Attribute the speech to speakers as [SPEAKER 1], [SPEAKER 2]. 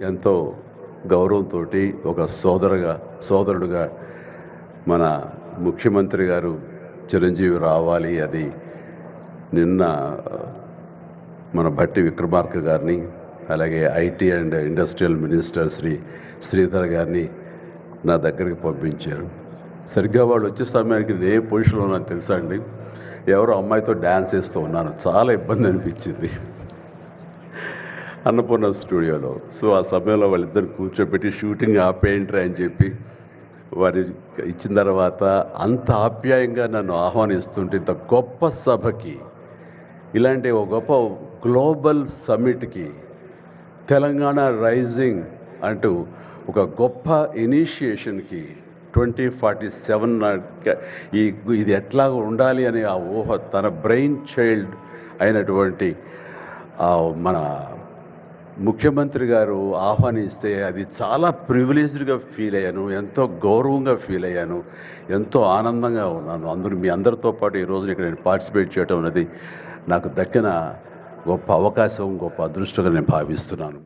[SPEAKER 1] ఎంతో గౌరవంతో ఒక సోదరుగా సోదరుడుగా మన ముఖ్యమంత్రి గారు చిరంజీవి రావాలి అని నిన్న మన భట్టి విక్రమార్క గారిని అలాగే IT and industrial minister Shri Sridhar గారిని నా దగ్గరికి పంపించారు. సరిగ్గా వాళ్ళు వచ్చే సమయానికి ఏ పొజిషన్లో నాకు తెలుసా అండి? ఎవరో అమ్మాయితో డ్యాన్స్ చేస్తూ ఉన్నాను. చాలా ఇబ్బంది అనిపించింది. అన్నపూర్ణ స్టూడియోలో. సో ఆ సమయంలో వాళ్ళిద్దరు కూర్చోబెట్టి షూటింగ్ ఆపేయంట్రా అని చెప్పి వారి ఇచ్చిన తర్వాత అంత ఆప్యాయంగా నన్ను ఆహ్వానిస్తుంటే ఇంత గొప్ప సభకి ఇలాంటి ఒక గొప్ప గ్లోబల్ సమిట్కి తెలంగాణ రైజింగ్ అంటూ ఒక గొప్ప ఇనిషియేషన్కి ట్వంటీ ఫార్టీ సెవెన్ ఈ ఇది ఎట్లా ఉండాలి అనే ఆ ఊహ తన బ్రెయిన్ చైల్డ్ అయినటువంటి మన ముఖ్యమంత్రి గారు ఆహ్వానిస్తే అది చాలా ప్రివిలేజ్డ్గా ఫీల్ అయ్యాను ఎంతో గౌరవంగా ఫీల్ అయ్యాను ఎంతో ఆనందంగా ఉన్నాను. అందరూ మీ అందరితో పాటు ఈ ఇక్కడ నేను పార్టిసిపేట్ చేయడం అనేది నాకు దక్కిన గొప్ప అవకాశం గొప్ప అదృష్టంగా నేను భావిస్తున్నాను.